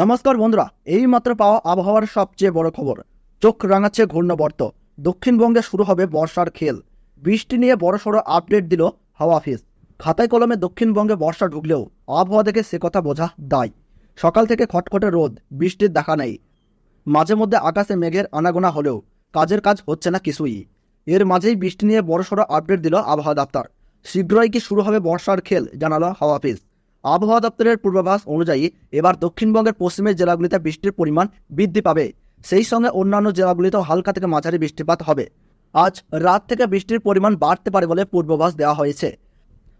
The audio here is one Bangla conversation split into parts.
নমস্কার বন্ধুরা এই মাত্র পাওয়া আবহাওয়ার সবচেয়ে বড় খবর। চোখ রাঙাচ্ছে ঘূর্ণবর্ত। দক্ষিণবঙ্গে শুরু হবে বর্ষার খেল। বৃষ্টি নিয়ে বড়সড় আপডেট দিল হাওয়া অফিস। খাতায় কলমে দক্ষিণবঙ্গে বর্ষা ঢুকলেও আবহাওয়া দেখে সে কথা বোঝা দায়। সকাল থেকে খটখটে রোদ, বৃষ্টির দেখা নেই। মাঝে মধ্যে আকাশে মেঘের আনাগোনা হলেও কাজের কাজ হচ্ছে না কিছুই। এর মাঝেই বৃষ্টি নিয়ে বড়সড় আপডেট দিল আবহাওয়া দপ্তর। শীঘ্রই কি শুরু হবে বর্ষার খেল, জানালো হাওয়া অফিস। আবহাওয়া দপ্তরের পূর্বাভাস অনুযায়ী এবার দক্ষিণবঙ্গের পশ্চিমের জেলাগুলিতে বৃষ্টির পরিমাণ বৃদ্ধি পাবে। সেই সঙ্গে অন্যান্য জেলাগুলিতেও হালকা থেকে মাঝারি বৃষ্টিপাত হবে। আজ রাত থেকে বৃষ্টির পরিমাণ বাড়তে পারে বলে পূর্বাভাস দেওয়া হয়েছে।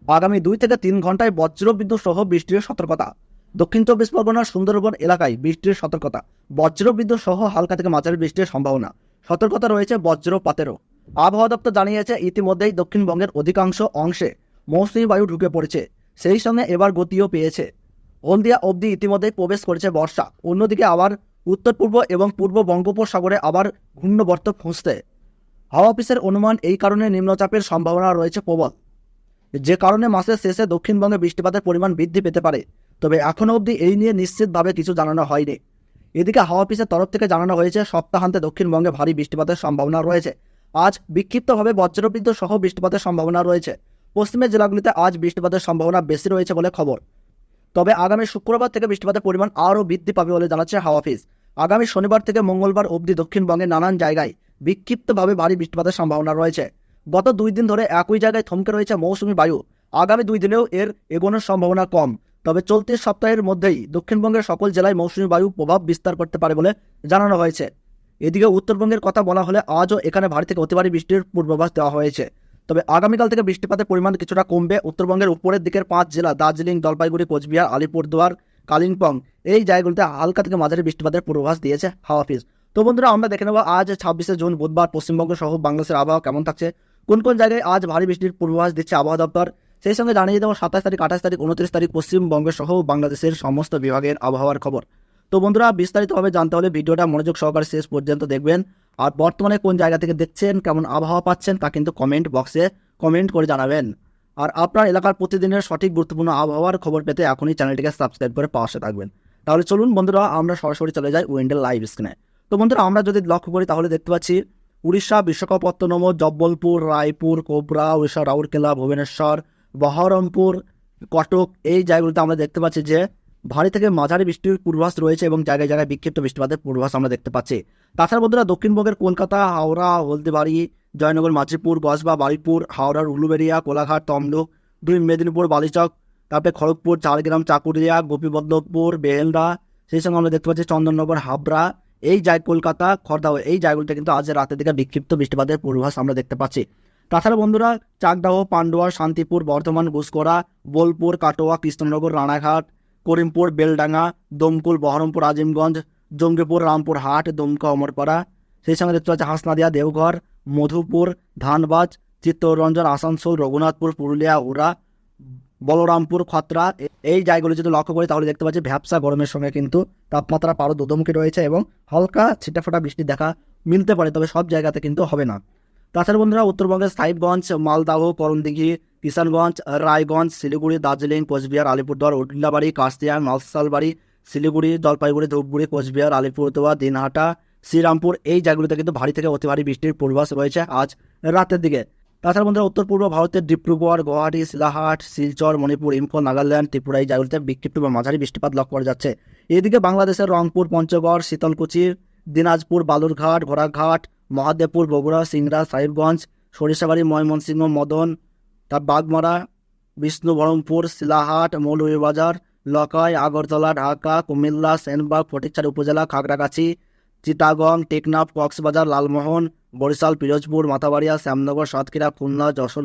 আগামী দুই থেকে তিন ঘন্টায় বজ্রবিদ্যুৎ সহ বৃষ্টির সতর্কতা। দক্ষিণ চব্বিশ পরগনার সুন্দরবন এলাকায় বৃষ্টির সতর্কতা। বজ্রবিদ্যুৎ সহ হালকা থেকে মাঝারি বৃষ্টির সম্ভাবনা। সতর্কতা রয়েছে বজ্রপাতেরও। আবহাওয়া দপ্তর জানিয়েছে, ইতিমধ্যেই দক্ষিণবঙ্গের অধিকাংশ অংশে মৌসুমী বায়ু ঢুকে পড়েছে। সেই সঙ্গে এবার গতিও পেয়েছে। হলদিয়া অবধি ইতিমধ্যেই প্রবেশ করেছে বর্ষা। অন্যদিকে আবার উত্তর পূর্ব এবং পূর্ব বঙ্গোপসাগরে আবার ঘূর্ণবর্ত ফুঁসতে হাওয়া অফিসের অনুমান এই কারণে নিম্নচাপের সম্ভাবনা রয়েছে প্রবল। যে কারণে মাসের শেষে দক্ষিণবঙ্গে বৃষ্টিপাতের পরিমাণ বৃদ্ধি পেতে পারে। তবে এখনও অবধি এই নিয়ে নিশ্চিতভাবে কিছু জানানো হয়নি। এদিকে হাওয়া অফিসের তরফ থেকে জানানো হয়েছে, সপ্তাহান্তে দক্ষিণবঙ্গে ভারী বৃষ্টিপাতের সম্ভাবনা রয়েছে। আজ বিক্ষিপ্তভাবে বজ্রবিদ্যুৎ সহ বৃষ্টিপাতের সম্ভাবনা রয়েছে। পশ্চিমের জেলাগুলিতে আজ বৃষ্টিপাতের সম্ভাবনা বেশি রয়েছে বলে খবর। তবে আগামী শুক্রবার থেকে বৃষ্টিপাতের পরিমাণ আরও বৃদ্ধি পাবে বলে জানাচ্ছে হাওয়া অফিস। আগামী শনিবার থেকে মঙ্গলবার অবধি দক্ষিণবঙ্গের নানান জায়গায় বিক্ষিপ্তভাবে ভারী বৃষ্টিপাতের সম্ভাবনা রয়েছে। গত দুই দিন ধরে একই জায়গায় থমকে রয়েছে মৌসুমি বায়ু। আগামী দুই দিনেও এর এগোনোর সম্ভাবনা কম। তবে চলতি সপ্তাহের মধ্যেই দক্ষিণবঙ্গের সকল জেলায় মৌসুমি বায়ু প্রভাব বিস্তার করতে পারে বলে জানানো হয়েছে। এদিকে উত্তরবঙ্গের কথা বলা হলে আজও এখানে ভারী থেকে অতি ভারী বৃষ্টির পূর্বাভাস দেওয়া হয়েছে। তবে আগামীকাল থেকে বৃষ্টিপাতের পরিমাণ কিছুটা কমবে। উত্তরবঙ্গের উপরের দিকের পাঁচ জেলা, দার্জিলিং, জলপাইগুড়ি, কোচবিহার, আলিপুরদুয়ার, কালিম্পং, এই জায়গাগুলিতে হালকা থেকে মাঝারি বৃষ্টিপাতের পূর্বাভাস দিয়েছে হাওয়া অফিস। তো বন্ধুরা, আমরা দেখে নেব আজ ছাব্বিশে জুন, বুধবার পশ্চিমবঙ্গ সহ বাংলাদেশের আবহাওয়া কেমন থাকছে। কোন কোন জায়গায় আজ ভারী বৃষ্টির পূর্বাভাস দিচ্ছে আবহাওয়া দপ্তর? সেই সঙ্গে জানিয়ে দেবো সাতাশ তারিখ, আঠাশ তারিখ, উনত্রিশ তারিখ পশ্চিমবঙ্গ সহ বাংলাদেশের সমস্ত বিভাগের আবহাওয়ার খবর। তো বন্ধুরা, বিস্তারিতভাবে জানতে হলে ভিডিওটা মনোযোগ সহকারে শেষ পর্যন্ত দেখবেন। আর বর্তমানে কোন জায়গা থেকে দেখছেন, কেমন আবহাওয়া পাচ্ছেন তা কিন্তু কমেন্ট বক্সে কমেন্ট করে জানাবেন। আর আপনার এলাকার প্রতিদিনের সঠিক গুরুত্বপূর্ণ আবহাওয়ার খবর পেতে এখনই চ্যানেলটিকে সাবস্ক্রাইব করে পাশে থাকবেন। তাহলে চলুন বন্ধুরা, আমরা সরাসরি চলে যাই উইন্ডেল লাইভ স্ক্রিনে তো বন্ধুরা, আমরা যদি লক্ষ্য করি তাহলে দেখতে পাচ্ছি উড়িষ্যা, বিশাখাপত্তনম, জব্বলপুর, রায়পুর, কোবরা, উড়িষ্যা, রাউরকেলা, ভুবনেশ্বর, বহরমপুর, কটক এই জায়গাগুলোতে আমরা দেখতে পাচ্ছি যে ভারী থেকে মাঝারি বৃষ্টির পূর্বাভাস রয়েছে এবং জায়গায় জায়গায় বিক্ষিপ্ত বৃষ্টিপাতের পূর্বাস আমরা দেখতে পাচ্ছি। তাছাড়া বন্ধুরা দক্ষিণবঙ্গের কলকাতা, হাওড়া, হলদিবাড়ি, জয়নগর মাঝিপুর গসবা বারুইপুর হাওড়ার উলুবেড়িয়া কোলাঘাট, তমলুক, দুই মেদিনীপুর, বালিচক, তারপরে খড়গপুর ঝাড়গ্রাম চাকুরিয়া, গোপীবল্লভপুর, বেহেলদা, সেই সঙ্গে আমরা দেখতে পাচ্ছি চন্দননগর, হাবড়া, এই জায় কলকাতা, খড়দা, এই জায়গাগুলিতে কিন্তু আজ রাতের দিকে বিক্ষিপ্ত বৃষ্টিপাতের পূর্বাভাস আমরা দেখতে পাচ্ছি। তাছাড়া বন্ধুরা চাকদাহ, পান্ডুয়া, শান্তিপুর, বর্ধমান গুসকরা বোলপুর, কাটোয়া, কৃষ্ণনগর, রানাঘাট, করিমপুর, বেলডাঙ্গা, দমকুল, বহরমপুর, আজিমগঞ্জ জঙ্গিপুর, রামপুর হাট, দুমকা অমরপাড়া সেই সঙ্গে দেখতে পাচ্ছি হাসনাদিয়া, দেওঘর, মধুপুর, ধানবাজ, চিত্তরঞ্জন, আসানসোল, রঘুনাথপুর, পুরুলিয়া, উড়া, বলরামপুর, খতরা। এই জায়গাগুলো যদি লক্ষ্য করি তাহলে দেখতে পাচ্ছি ভ্যাবসা গরমের সঙ্গে কিন্তু তাপমাত্রা পারো দুদমুখী রয়েছে এবং হালকা ছিটাফোটা বৃষ্টি দেখা মিলতে পারে, তবে সব জায়গাতে কিন্তু হবে না। তাছাড়া বন্ধুরা, উত্তরবঙ্গের সাহিবগঞ্জ, মালদাহ, করণদিঘি, কিষানগঞ্জ, রায়গঞ্জ, শিলিগুড়ি, দার্জিলিং, কোচবিহার, আলিপুরদুয়ার, উল্লাবাড়ি, কাশিয়া নলসালবাড়ি শিলিগুড়ি, জলপাইগুড়ি, ধূপগুড়ি, কোচবিহার আলিপুরদুয়ার দিনহাটা, শ্রীরামপুর, এই জায়গাগুলোতে কিন্তু ভারী থেকে অতি ভারী বৃষ্টির পূর্বাস রয়েছে আজ রাতের দিকে। তাছাড়া বন্ধুরা উত্তর পূর্ব ভারতের ডিব্রুগড়, গুয়াহাটি শিলাহাট শিলচর, মণিপুর, ইম্ফল, নাগাল্যান্ড, ত্রিপুরা এই জায়গাগুলিতে বিক্ষিপ্ত বা মাঝারি বৃষ্টিপাত লক্ষ্য করা যাচ্ছে। এদিকে বাংলাদেশের রংপুর, পঞ্চগড়, শীতলকুচি, দিনাজপুর, বালুরঘাট, ঘোড়াঘাট, মহাদেবপুর, বগুড়া, সিংড়া, সাহেবগঞ্জ, সরিষাবাড়ি, ময়মনসিংহ, মদন তার বাগমারা বিষ্ণু বহরমপুর শিলাহাট মৌলভীবাজার লকাই, আগরতলা, ঢাকা, কুমিল্লা, সেনবাগ, ফটিকছড়ি উপজেলা, খাগড়াগাছি, চিটাগং, টেকনাফ, কক্সবাজার, লালমোহন, বরিশাল, পিরোজপুর, মাথাবাড়িয়া, শ্যামনগর, সাতক্ষীরা, খুলনা, যশোর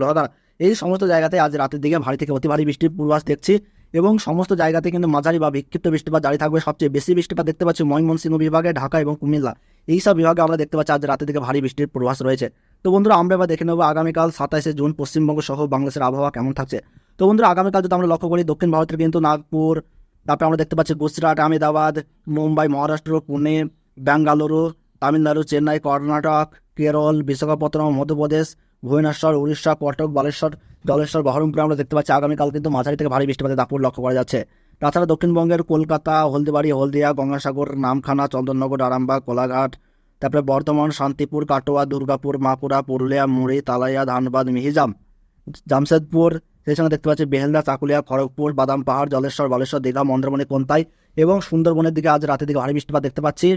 এই সমস্ত জায়গাতে আজ রাতের দিকে ভারী থেকে অতি ভারী বৃষ্টির পূর্বাভাস দেখছি এবং সমস্ত জায়গাতে কিন্তু মাঝারি বা বিক্ষিপ্ত বৃষ্টিপাত জারি থাকবে। সবচেয়ে বেশি বৃষ্টিপাত দেখতে পাচ্ছি ময়মনসিংহ বিভাগে, ঢাকা এবং কুমিল্লা। এই সব বিভাগে আমরা দেখতে পাচ্ছি আজ রাতের দিকে ভারী বৃষ্টির পূর্বাভাস রয়েছে। তো বন্ধুরা, আমরা এবার দেখে নেব আগামীকাল সাতাইশে জুন পশ্চিমবঙ্গ সহ বাংলাদেশের আবহাওয়া কেমন থাকছে। তো বন্ধুরা, আগামীকাল যদি আমরা লক্ষ্য করি, দক্ষিণ ভারতের কিন্তু নাগপুর, তারপরে আমরা দেখতে পাচ্ছি গুজরাট, আহমেদাবাদ, মুম্বাই, মহারাষ্ট্র, পুনে বেঙ্গালুরু তামিলনাড়ু, চেন্নাই, কর্ণাটক, কেরল, বিশাখাপত্তনম, মধ্যপ্রদেশ, ভুবনেশ্বর, উড়িষ্যা, কটক, বালেশ্বর, জলেশ্বর, বহরমপুরে আমরা দেখতে পাচ্ছি। আগামীকাল কিন্তু মাঝারি থেকে ভারী বৃষ্টিপাতের দাপুর লক্ষ্য করা যাচ্ছে। তাছাড়া দক্ষিণবঙ্গের কলকাতা, হলদিবাড়ি, হলদিয়া, গঙ্গাসাগর, নামখানা, চন্দননগর, আরামবাগ, কোলাঘাট, তারপরে বর্ধমান, শান্তিপুর, কাটোয়া, দুর্গাপুর, মাকুড়া, পুরুলিয়া, মুড়ি, তালাইয়া, ধানবাদ, মিহিজাম, জামশেদপুর সেই সঙ্গে দেখতে পাচ্ছি বেহেলদা, চাকুলিয়া, খড়গপুর, বাদাম পাহাড়, জলেশ্বর, বালেশ্বর, দীঘা, মন্দারমণি, কোনতাই এবং সুন্দরবনের দিকে আজ রাতের দিকে ভারী বৃষ্টিপাত দেখতে পাচ্ছি।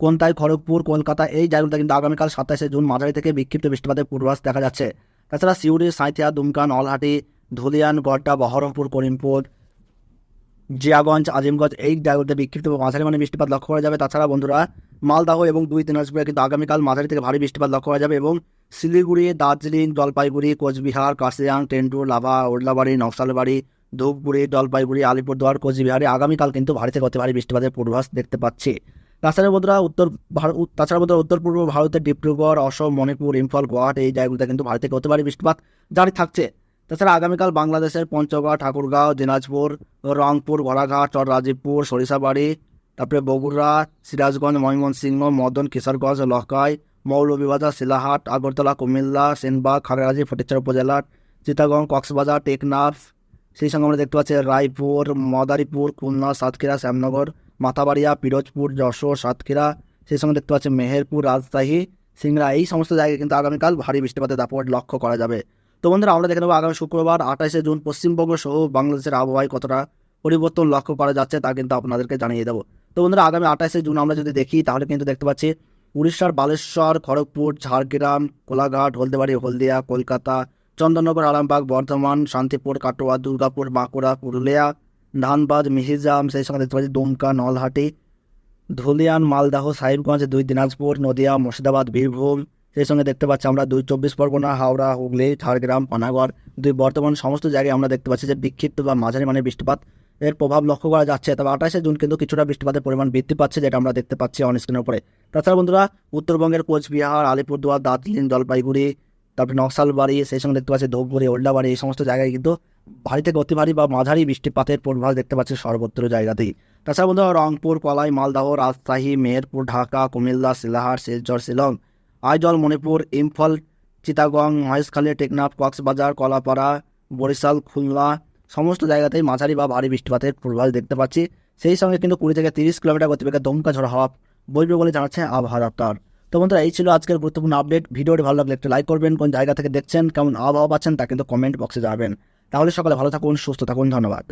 কোনতাই, খড়গপুর, কলকাতা, এই জায়গাগুলোতে কিন্তু আগামীকাল সাতাশে জুন মাঝারি থেকে বিক্ষিপ্ত বৃষ্টিপাতের পূর্বাভাস দেখা যাচ্ছে। তাছাড়া সিউড়ি, সাঁইথিয়া, দুমকা, নলহাটি, ধুলিয়ান গড্ডা বহরমপুর, করিমপুর, জিয়াগঞ্জ, আজিমগঞ্জ, এই জায়গাগুলোতে বিক্ষিপ্ত মাঝারি মানে বৃষ্টিপাত লক্ষ্য করা যাবে। তাছাড়া বন্ধুরা মালদাহ এবং দুই দিনাজপুরে কিন্তু আগামীকাল মাঝারি থেকে ভারী বৃষ্টিপাত লক্ষ্য করা যাবে এবং শিলিগুড়ি, দার্জিলিং, জলপাইগুড়ি, কোচবিহার, কার্শিয়াং টেন্টুর লাভা, ওড়লাবাড়ি, নকশালবাড়ি, ধূপগুড়ি, জলপাইগুড়ি, আলিপুরদুয়ার, কোচবিহারে আগামীকাল কিন্তু ভারী থেকে অতি ভারী বৃষ্টিপাতের পূর্বাভাস দেখতে পাচ্ছি। তাছাড়া বন্ধুরা উত্তর ভারত তাছাড়া বন্ধুরা উত্তর পূর্ব ভারতের ডিব্রুগড়, অসম, মণিপুর, ইম্ফল, গুয়াহাটি এই জায়গাগুলোতে কিন্তু ভারী থেকে অতি ভারী বৃষ্টিপাত জারি থাকছে। তাছাড়া আগামীকাল বাংলাদেশের পঞ্চগড়, ঠাকুরগাঁও, দিনাজপুর, রংপুর ঘোড়াঘাট চর রাজীবপুর সরিষাবাড়ি তারপরে বগুড়া সিরাজগঞ্জ, ময়মনসিংহ, মদন, কিশোরগঞ্জ লহকাই মৌলভীবাজার, শিলাহাট, আগরতলা, কুমিল্লা, সেনবাগ, খাগড়াছড়ি ফটিকচার উপজেলা চিটাগং, কক্সবাজার, টেকনাফ, সেই সঙ্গে আমরা দেখতে পাচ্ছি রায়পুর, মদারীপুর, খুলনা, সাতক্ষীরা, শ্যামনগর, মাথাবাড়িয়া, পিরোজপুর, যশোর, সাতক্ষীরা, সেই সঙ্গে দেখতে পাচ্ছি মেহেরপুর, রাজশাহী, সিংড়া, এই সমস্ত জায়গায় কিন্তু আগামীকাল ভারী বৃষ্টিপাতের দাপট লক্ষ্য করা যাবে। তো বন্ধুরা, আমরা দেখে নেব আগামী শুক্রবার, আঠাশে জুন, পশ্চিমবঙ্গ সহ বাংলাদেশের আবহাওয়ায় কতটা পরিবর্তন লক্ষ্য করা যাচ্ছে তা কিন্তু আপনাদেরকে জানিয়ে দেবো। তো বন্ধুরা, আগামী আঠাশে জুন আমরা যদি দেখি, তাহলে কিন্তু দেখতে পাচ্ছি উড়িষ্যার বালেশ্বর, খড়গপুর, ঝাড়গ্রাম, কোলাঘাট, হলদিবাড়ি, হলদিয়া, কলকাতা, চন্দননগর, আরামবাগ, বর্ধমান, শান্তিপুর, কাটোয়া, দুর্গাপুর, বাঁকুড়া, পুরুলিয়া, ধানবাদ, মিহিজাম, সেই সঙ্গে দেখতে পাচ্ছি দুমকা, নলহাটি, ধুলিয়ান, মালদাহ, সাহেবগঞ্জ, দুই দিনাজপুর, নদিয়া, মুর্শিদাবাদ, বীরভূম, সেই সঙ্গে দেখতে পাচ্ছি আমরা দুই চব্বিশ পরগনা, হাওড়া, হুগলি, ঝাড়গ্রাম, পানাগড়, দুই বর্তমান সমস্ত জায়গায় আমরা দেখতে পাচ্ছি যে বিক্ষিপ্ত বা মাঝারি মানে বৃষ্টিপাত এর প্রভাব লক্ষ্য করা যাচ্ছে। তবে আঠাশে জুন কিন্তু কিছুটা বৃষ্টিপাতের পরিমাণ বৃদ্ধি পাচ্ছে, যেটা আমরা দেখতে পাচ্ছি অন স্ক্রিনের উপরে। তাছাড়া বন্ধুরা, উত্তরবঙ্গের কোচবিহার, আলিপুরদুয়ার, দার্জিলিং, জলপাইগুড়ি, তারপরে নকশালবাড়ি, সেই সঙ্গে দেখতে পাচ্ছি ধূপগুড়ি ওল্ডাবাড়ি এই সমস্ত জায়গায় কিন্তু ভারী থেকে অতি ভারী বা মাঝারি বৃষ্টিপাতের পূর্বাভাস দেখতে পাচ্ছি সর্বত্র জায়গাতেই। তাছাড়া বন্ধুরা, রংপুর কলাই মালদহ, রাজশাহী, মেহেরপুর, ঢাকা, কুমিল্লা, শিলাহাট, শিলচর, শিলং, আইজল, মণিপুর, ইম্ফল চিতাগং মহেশখালী, টেকনাফ, কক্সবাজার, কলাপাড়া, বরিশাল, খুলনা সমস্ত জায়গাতেই মাঝারি বা ভারী বৃষ্টিপাতের পূর্বাভাস দেখতে পাচ্ছি। সেই সঙ্গে কিন্তু কুড়ি থেকে তিরিশ কিলোমিটার গতিবেগে দমকা ঝড় হওয়া বইবে বলে জানাচ্ছে আবহাওয়া দপ্তর। তো বন্ধুরা, এই ছিল আজকের গুরুত্বপূর্ণ আপডেট ভিডিওটি ভালো লাগলে একটু লাইক করবেন, কোন জায়গা থেকে দেখছেন, কেমন আবহাওয়া পাচ্ছেন, তা কিন্তু কমেন্ট বক্সে জানাবেন। তাহলে সকালে ভালো থাকুন, সুস্থ থাকুন, ধন্যবাদ।